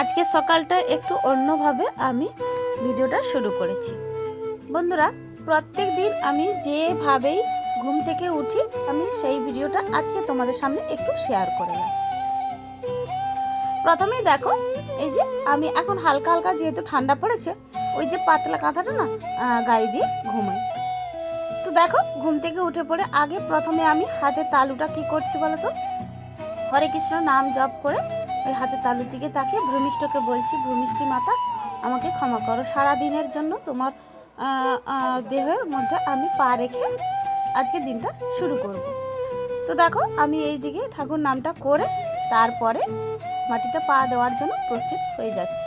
আজকে সকালটা একটু অন্যভাবে আমি ভিডিওটা শুরু করেছি। বন্ধুরা, প্রত্যেক দিন আমি যেভাবেই ঘুম থেকে উঠি, আমি সেই ভিডিওটা আজকে তোমাদের সামনে একটু শেয়ার করলাম প্রথমেই দেখো, এই যে আমি এখন হালকা হালকা যেহেতু ঠান্ডা পড়েছে, ওই যে পাতলা কাঁথাটা না গায়ে দিয়ে ঘুমাই। তো দেখো, ঘুম থেকে উঠে পড়ে আগে প্রথমে আমি হাতে তালুটা কি করছি বলো তো? হরে কৃষ্ণ নাম জপ করে ওই হাতে তালুর দিকে তাকিয়ে ভূমিষ্ঠকে বলছি, ভূমিষ্ঠি মাতা, আমাকে ক্ষমা করো। সারা দিনের জন্য তোমার দেহের মধ্যে আমি পা রেখে আজকে দিনটা শুরু করব। তো দেখো, আমি এই দিকে ঠাকুর নামটা করে তারপরে মাটিতে পা দেওয়ার জন্য প্রস্তুত হয়ে যাচ্ছি।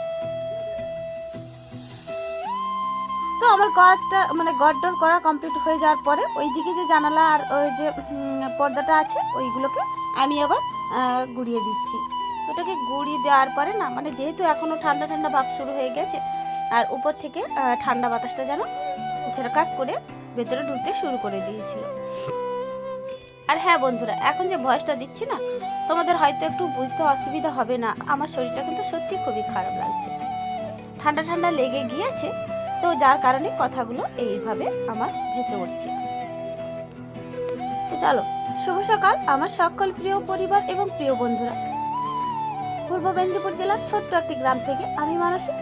তো আমার কাজটা মানে গড্ডর করা কমপ্লিট হয়ে যাওয়ার পরে ওই দিকে যে জানালা আর ওই যে পর্দাটা আছে, ওইগুলোকে আমি আবার গুড়িয়ে দিচ্ছি। ওটাকে গুড়িয়ে দেওয়ার পরে না মানে যেহেতু এখনও ঠান্ডা ঠান্ডা ভাব শুরু হয়ে গেছে, আর উপর থেকে ঠান্ডা বাতাসটা যেন কাজ করে ভেতরে ঢুকতে শুরু করে দিয়েছিল। আর হ্যাঁ বন্ধুরা, এখন যে ভয়েসটা দিচ্ছি না, তোমাদের হয়তো একটু বুঝতে অসুবিধা হবে না, আমার শরীরটা কিন্তু সত্যি খুবই খারাপ লাগছে। ঠান্ডা ঠান্ডা লেগে গিয়েছে, তো যার কারণে কথাগুলো এইভাবে আমার ভেসে উঠছে। তো চলো, শুভ সকাল, আমার সকল প্রিয় পরিবার এবং প্রিয় বন্ধুরা। পূর্ব মেদিনীপুর জেলার ছোট্ট একটি গ্রাম থেকে আমি মানসী।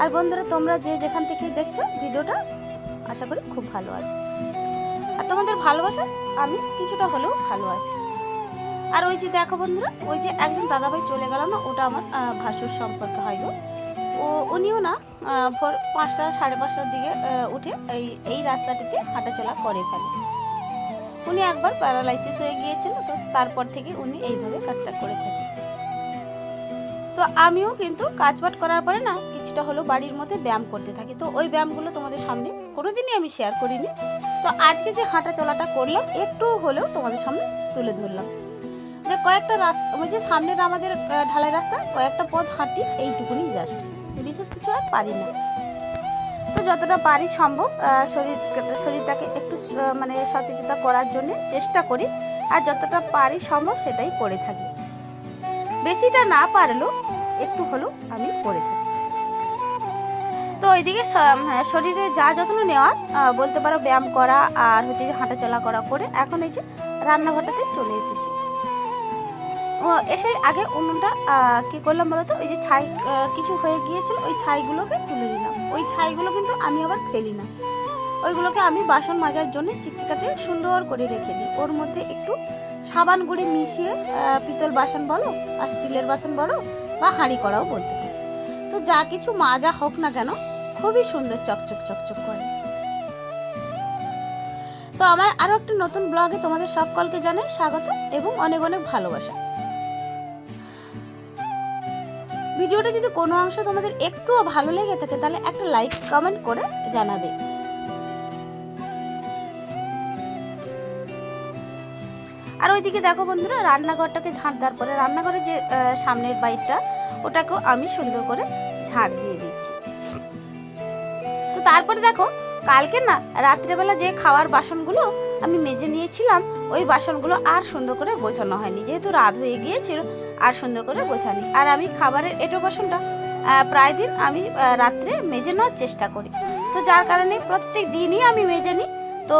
আর বন্ধুরা, তোমরা যে যেখান থেকে দেখছ ভিডিওটা, আশা করি খুব ভালো আছে। আর তোমাদের ভালোবাসা আমি কিছুটা হলেও ভালো আছি। আর ওই যে দেখো বন্ধুরা, ওই যে একজন দাদাভাই চলে গেল না, ওটা আমার ভাসুর সম্পর্কে হয় ও, উনিও না ভোর পাঁচটা, সাড়ে পাঁচটার দিকে উঠে এই এই রাস্তাটিতে হাঁটাচলা করে ফেলে। উনি একবার প্যারালাইসিস হয়ে গিয়েছিল, তো তারপর থেকে উনি এইভাবে কাজটা করে থাকে তো আমিও কিন্তু কাজবাট করার পরে না কিছুটা হলেও বাড়ির মধ্যে ব্যায়াম করতে থাকি। তো ওই ব্যায়ামগুলো তোমাদের সামনে কোনোদিনই আমি শেয়ার করিনি। তো আজকে যে হাঁটা চলাটা করলাম, একটু হলেও তোমাদের সামনে তুলে ধরলাম। যে কয়েকটা রাস্তা ওই যে সামনের আমাদের ঢালাই রাস্তা, কয়েকটা পথ হাঁটি এইটুকুনি জাস্ট বিশেষ কিছু আর পারি না। তো যতটা পারি সম্ভব শরীর, শরীরটাকে একটু মানে সতেজতা করার জন্য চেষ্টা করি। আর যতটা পারি সম্ভব সেটাই করে থাকি। বেশিটা না পারলেও একটু হলেও আমি করে থাকি। তো ওইদিকে হ্যাঁ, শরীরে যা যত্ন নেওয়া বলতে পারো ব্যায়াম করা আর হচ্ছে যে হাঁটা চলা করা করে এখন এই যে রান্নাঘরটাতে চলে এসেছি। এসে আগে উনুনটা কি করলাম বলতো ওই যে ছাই কিছু হয়ে গিয়েছিল ওই ছাইগুলোকে তুলে নিলাম। ওই ছাইগুলো কিন্তু আমি আবার ফেলি না। ওইগুলোকে আমি বাসন মাজার জন্য চিকচিকাতে সুন্দর করে রেখে দিই। ওর মধ্যে একটু সাবান গুঁড়ি মিশিয়ে পিতল বাসন বলো আর স্টিলের বাসন বলো বা হাঁড়ি করাও বলতে পারো। তো যা কিছু মাজা হোক না কেন, খুবই সুন্দর চকচক চকচক করে। তো আমার আরও একটা নতুন ব্লগে তোমাদের সকলকে জানাই স্বাগত এবং অনেক অনেক ভালোবাসা। ভিডিওটা যদি কোনো অংশ তোমাদের একটুও ভালো লেগে থাকে, তাহলে একটা লাইক, কমেন্ট করে জানাবে। আর ওইদিকে দেখো বন্ধুরা, রান্নাঘরটাকে ঝাঁট দেওয়ার পরে রান্নাঘরের যে সামনের বাইকটা ওটাকেও আমি সুন্দর করে ঝাঁট দিয়ে দিচ্ছি। তো তারপরে দেখো, কালকে না রাত্রেবেলা যে খাওয়ার বাসনগুলো আমি মেজে নিয়েছিলাম, ওই বাসনগুলো আর সুন্দর করে গোছানো হয়নি। যেহেতু রাত হয়ে গিয়েছিল, আর সুন্দর করে গোছানি। আর আমি খাবারের এটো বাসনটা প্রায় দিন আমি রাত্রে মেজে নেওয়ার চেষ্টা করি। তো যার কারণে প্রত্যেক দিনই আমি মেজে নিই। তো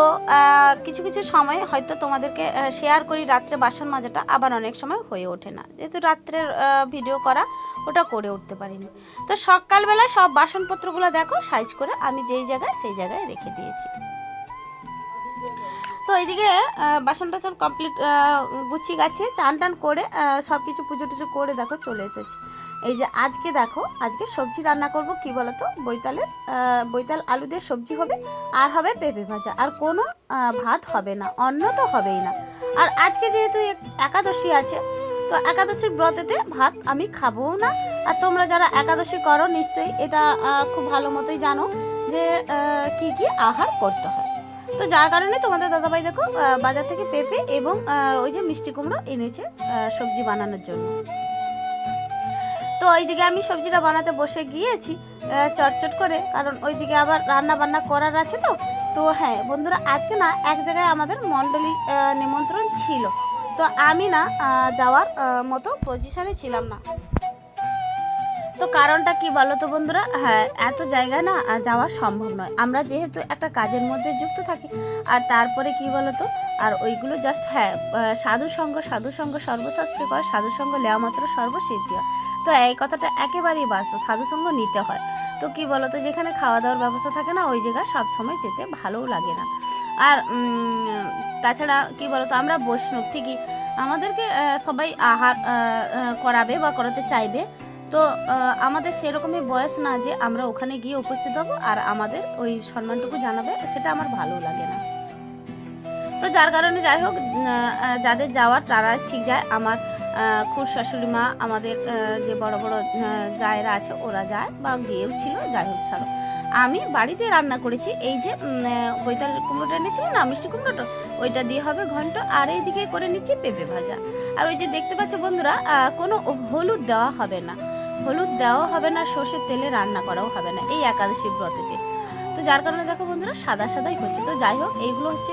কিছু কিছু সময় হয়তো তোমাদেরকে শেয়ার করি। রাত্রে বাসন মাজাটা আবার অনেক সময় হয়ে ওঠে না। যেহেতু রাত্রের ভিডিও করা, ওটা করে উঠতে পারিনি। তো সকালবেলা সব বাসনপত্রগুলো দেখো সাইজ করে আমি যেই জায়গায় সেই জায়গায় রেখে দিয়েছি। তো এইদিকে বাসন টাসন কমপ্লিট গুছিয়ে গেছে। চান টান করে সব কিছু পুজো টুজো করে দেখো চলে এসেছে। এই যে আজকে দেখো, আজকে সবজি রান্না করব কি বলতো? বৈতালের বৈতাল আলু দিয়ে সবজি হবে, আর হবে পেঁপে ভাজা। আর কোনো ভাত হবে না, অন্ন তো হবেই না। আর আজকে যেহেতু একাদশী আছে, তো একাদশীর ব্রতেতে ভাত আমি খাব না। আর তোমরা যারা একাদশী করো, নিশ্চয়ই এটা খুব ভালো মতোই জানো যে কি কি আহার করতে হয়। তো যার কারণে তোমাদের দাদাভাই দেখো বাজার থেকে পেঁপে এবং ওই যে মিষ্টি কুমড়ো এনেছে সবজি বানানোর জন্য। তো ওইদিকে আমি সবজিটা বানাতে বসে গিয়েছি চটচট করে, কারণ ওইদিকে আবার রান্না বান্না করার আছে তো। তো হ্যাঁ বন্ধুরা, আজকে না এক জায়গায় আমাদের মণ্ডলী নিমন্ত্রণ ছিল। তো আমি না যাওয়ার মতো পজিশনে ছিলাম না। তো কারণটা কি বলো তো বন্ধুরা? হ্যাঁ এত জায়গায় না যাওয়া সম্ভব নয়। আমরা যেহেতু একটা কাজের মধ্যে যুক্ত থাকি, আর তারপরে কি বলো তো? আর ওইগুলো জাস্ট হ্যাঁ সাধু সঙ্গ সাধু সঙ্গ সর্বশাস্ত্রে কর সাধু সঙ্গ লেওয়া মাত্র সর্বসিদ্ধি হয়। তো এই কথাটা একেবারেই বাস্তব সাধু সঙ্গ নিতে হয়। তো কি বলো তো যেখানে খাওয়া দাওয়ার ব্যবস্থা থাকে না ওই জায়গায় সব সময় যেতে ভালোও লাগে না। আর তাছাড়া কি বলো তো আমরা বৈষ্ণব ঠিকই। আমাদেরকে সবাই আহার আহ, আহ, করাবে বা করাতে চাইবে। তো আমাদের সেরকমই বয়স না যে আমরা ওখানে গিয়ে উপস্থিত হব আর আমাদের ওই সম্মানটুকু জানাবে সেটা আমার ভালো লাগে না। তো যার কারণে যাই হোক যাদের যাওয়ার তারা ঠিক যায়। আমার খুব শাশুড়ি মা আমাদের যে বড় বড় জায়েরা আছে, ওরা যায় বা গিয়েও ছিল, যাই হোক, ছাড়ো। আমি বাড়িতে রান্না করেছি, এই যে বৈতাল কুমড়োটা এনেছিল না, মিষ্টি কুমড়োটা, ওইটা দিয়ে হবে ঘন্ট, আর এইদিকে করে নিচ্ছি পেঁপে ভাজা। আর ওই যে দেখতে পাচ্ছ বন্ধুরা কোনো হলুদ দেওয়া হবে না। হলুদ দেওয়া হবে না, সর্ষের তেলে রান্না করাও হবে না, এই একাদশী ব্রতেতে। তো যার কারণে দেখো বন্ধুরা, সাদা সাদাই হচ্ছে। তো যাই হোক, এইগুলো হচ্ছে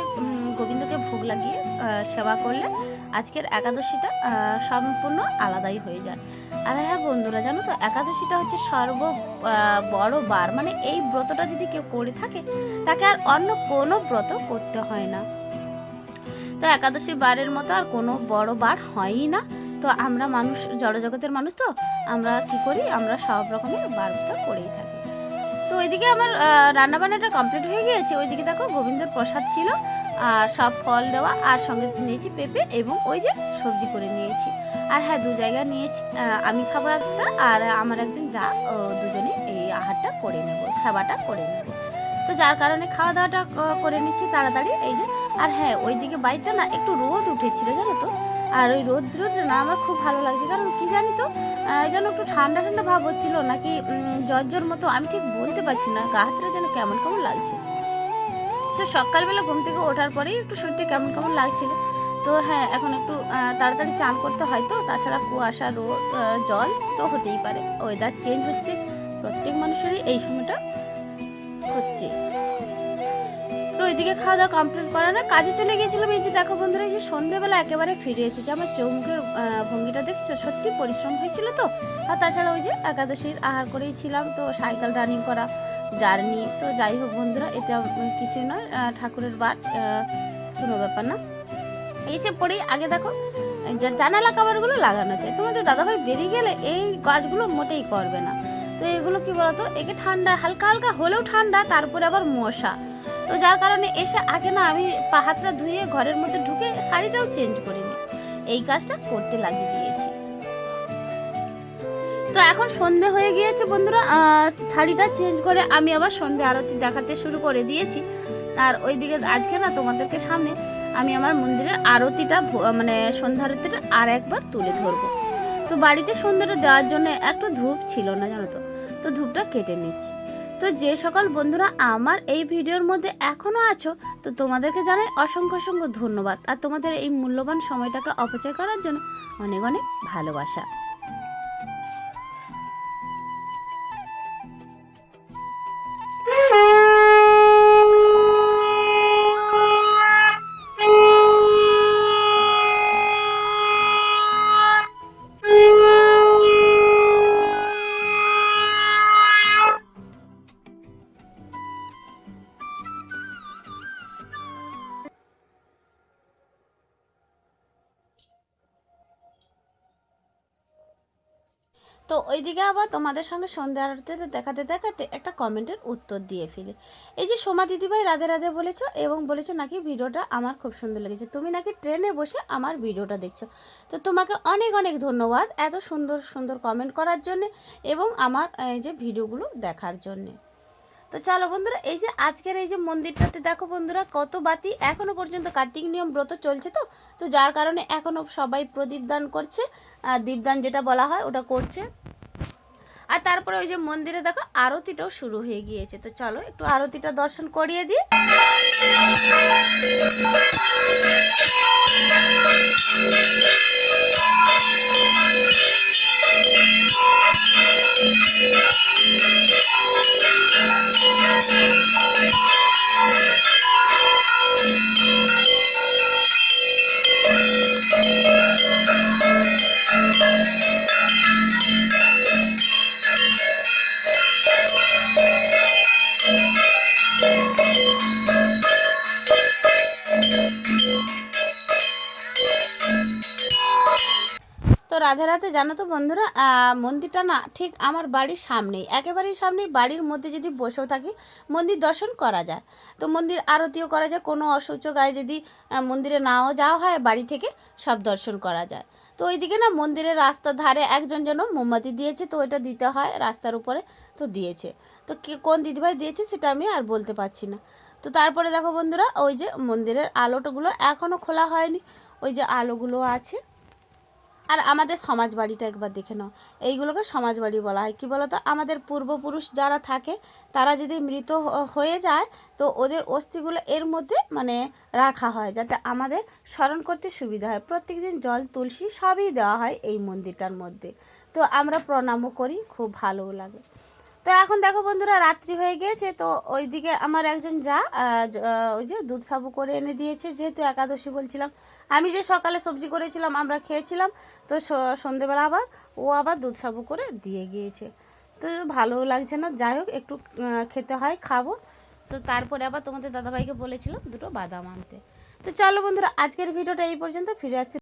গোবিন্দকে ভোগ লাগিয়ে সেবা করলে আজকের একাদশীটা সম্পূর্ণ আলাদাই হয়ে যায়। আর হ্যাঁ বন্ধুরা, জানো তো, একাদশীটা হচ্ছে সর্ব বড় বার। মানে এই ব্রতটা যদি কেউ করে থাকে, তাকে আর অন্য কোনো ব্রত করতে হয় না। তো একাদশী বারের মতো আর কোনো বড় বার হয়ই না। তো আমরা মানুষ, জড়জগতের মানুষ তো, আমরা কি করি? আমরা সব রকমের বারটা করেই থাকি। তো ওইদিকে আমার রান্না বান্নাটা কমপ্লিট হয়ে গিয়েছে। ওইদিকে দেখো গোবিন্দর প্রসাদ ছিল। আর সব ফল দেওয়া আর সঙ্গে নিয়েছি পেঁপে এবং ওই যে সবজি করে নিয়েছি। আর হ্যাঁ দু জায়গা নিয়েছি আমি খাব একটা আর আমার একজন যা দুজনে এই আহারটা করে নেব, সেবাটা করে নেব। তো যার কারণে খাওয়া দাওয়াটা করে নিচ্ছি তাড়াতাড়ি, এই যে, আর হ্যাঁ ওই দিকে বাইকটা না একটু রোদ উঠেছিল, জানো তো? আর ওই রোদ রোদ না আমার খুব ভালো লাগছে, কারণ কি জানি তো যেন একটু ঠান্ডা ঠান্ডা ভাব হচ্ছিল, নাকি জ্বর জ্বর মতো, আমি ঠিক বলতে পারছি না, গা হাতটা যেন কেমন কেমন লাগছে। তো সকালবেলা ঘুম থেকে ওঠার পরেই একটু শরীরটা কেমন কেমন লাগছিল। তো হ্যাঁ এখন একটু তাড়াতাড়ি চান করতে হয় তো, তাছাড়া কুয়াশা, রোদ জল তো হতেই পারে। ওয়েদার চেঞ্জ হচ্ছে, প্রত্যেক মানুষেরই এই সময়টা হচ্ছে। ওইদিকে খাওয়া দাওয়া কমপ্লিট করা না, কাজে চলে গিয়েছিলাম। এই যে দেখো বন্ধুরা, এই যে সন্ধেবেলা একেবারে ফিরে এসেছে। আমার চৌমুখের ভঙ্গিটা দেখছ? সত্যি পরিশ্রম হয়েছিল তো? আর তাছাড়া ওই যে একাদশীর আহার করেই ছিলাম, তো সাইকেল রানিং করা জার্নি তো যাই হোক বন্ধুরা, এটা কিছুই নয় ঠাকুরের বাট কোনো ব্যাপার না। এসে পরেই আগে দেখো জানালা কাবারগুলো লাগানো চাই তোমাদের দাদাভাই বেরিয়ে গেলে এই কাজগুলো মোটেই করবে না। তো এগুলো কি বলতো? একে ঠান্ডা, হালকা হালকা হলেও ঠান্ডা, তারপরে আবার মশা। তো যার কারণে এসে আগে না আমি পা হাতটা ধুয়ে ঘরের মধ্যে ঢুকে শাড়িটাও চেঞ্জ করিনি। এই কাজটা করতে লাগিয়ে দিয়েছি। তো এখন সন্ধে হয়ে গিয়েছে বন্ধুরা শাড়িটা চেঞ্জ করে আমি আবার সন্ধে আরতি দেখাতে শুরু করে দিয়েছি। আর ওইদিকে আজকে না তোমাদেরকে সামনে আমি আমার মন্দিরের আরতিটা মানে সন্ধ্যা আরতিটা আর একবার তুলে ধরবো। তো বাড়িতে সন্ধ্যাটা দেওয়ার জন্য একটু ধূপ ছিল না জানো তো তো ধূপটা কেটে নিচ্ছি। তো যে সকল বন্ধুরা আমার এই ভিডিওর মধ্যে এখনও আছো, তো তোমাদেরকে জানাই অসংখ্য অসংখ্য ধন্যবাদ আর তোমাদের এই মূল্যবান সময়টাকে অপচয় করার জন্য অনেক অনেক ভালোবাসা। তো ওইদিকে আবার তোমাদের সঙ্গে সন্ধ্যা আরতিতে দেখাতে দেখাতে একটা কমেন্টের উত্তর দিয়ে ফেলি। এই যে সোমা দিদিভাই রাধে রাধে বলেছ এবং বলেছ নাকি ভিডিওটা আমার খুব সুন্দর লেগেছে। তুমি নাকি ট্রেনে বসে আমার ভিডিওটা দেখছ। তো তোমাকে অনেক অনেক ধন্যবাদ এত সুন্দর সুন্দর কমেন্ট করার জন্যে এবং আমার, এই যে ভিডিওগুলো দেখার জন্যে। তো চলো বন্ধুরা, এই যে আজকের এই যে মন্দিরটাতে দেখো বন্ধুরা, কত বাতি। এখনও পর্যন্ত কার্তিক নিয়ম ব্রত চলছে তো। তো যার কারণে এখনও সবাই প্রদীপ দান করছে। দীপদান যেটা বলা হয় ওটা করছে। আর তারপরে ওই যে মন্দিরে দেখো আরতিটাও শুরু হয়ে গিয়েছে। তো চলো একটু আরতিটা দর্শন করিয়ে দিই। রাধে রাধে, জানো তো বন্ধুরা মন্দিরটা না ঠিক আমার বাড়ির সামনেই, একেবারেই সামনেই বাড়ির মধ্যে যদি বসেও থাকি, মন্দির দর্শন করা যায়। তো মন্দির আরতিও করা যায়, কোনো অসুচ গায়ে যদি মন্দিরে নাও যাওয়া হয়, বাড়ি থেকে সব দর্শন করা যায়। তো ওইদিকে না মন্দিরের রাস্তার ধারে একজন যেন মোমবাতি দিয়েছে, তো ওইটা দিতে হয়, রাস্তার উপরে তো দিয়েছে। তো কে কোন দিদিভাই দিয়েছে সেটা আমি আর বলতে পারছি না। তো তারপরে দেখো বন্ধুরা, ওই যে মন্দিরের আলোটাগুলো এখনও খোলা হয়নি, ওই যে আলোগুলো আছে আর আমাদের সমাজ বাড়িটা একবার দেখে নাও। এইগুলোকে সমাজ বাড়ি বলা হয়। কি বলতো? আমাদের পূর্বপুরুষ যারা থাকে, তারা যদি মৃত হয়ে যায়, তো ওদের অস্থিগুলো এর মধ্যে মানে রাখা হয়, যাতে আমাদের স্মরণ করতে সুবিধা হয়। প্রত্যেকদিন জল, তুলসী সবই দেওয়া হয় এই মন্দিরটার মধ্যে। তো আমরা প্রণামও করি, খুব ভালোও লাগে। তো এখন দেখো বন্ধুরা, রাত্রি হয়ে গিয়েছে তো ওইদিকে আমার একজন যা ওই যে দুধ সাবু করে এনে দিয়েছে, যেহেতু একাদশী বলছিলাম। আমি যে সকালে সবজি করেছিলাম, আমরা খেয়েছিলাম, তো সন্ধেবেলা আবার ও আবার দুধ সাবু করে দিয়ে গিয়েছে। তো ভালোও লাগছে না, যাই হোক, একটু খেতে হয়, খাব। তো তারপরে আবার তোমাদের দাদাভাইকে বলেছিলাম দুটো বাদাম আনতে। তো চলো বন্ধুরা, আজকের ভিডিওটা এই পর্যন্ত, ফিরে আসছি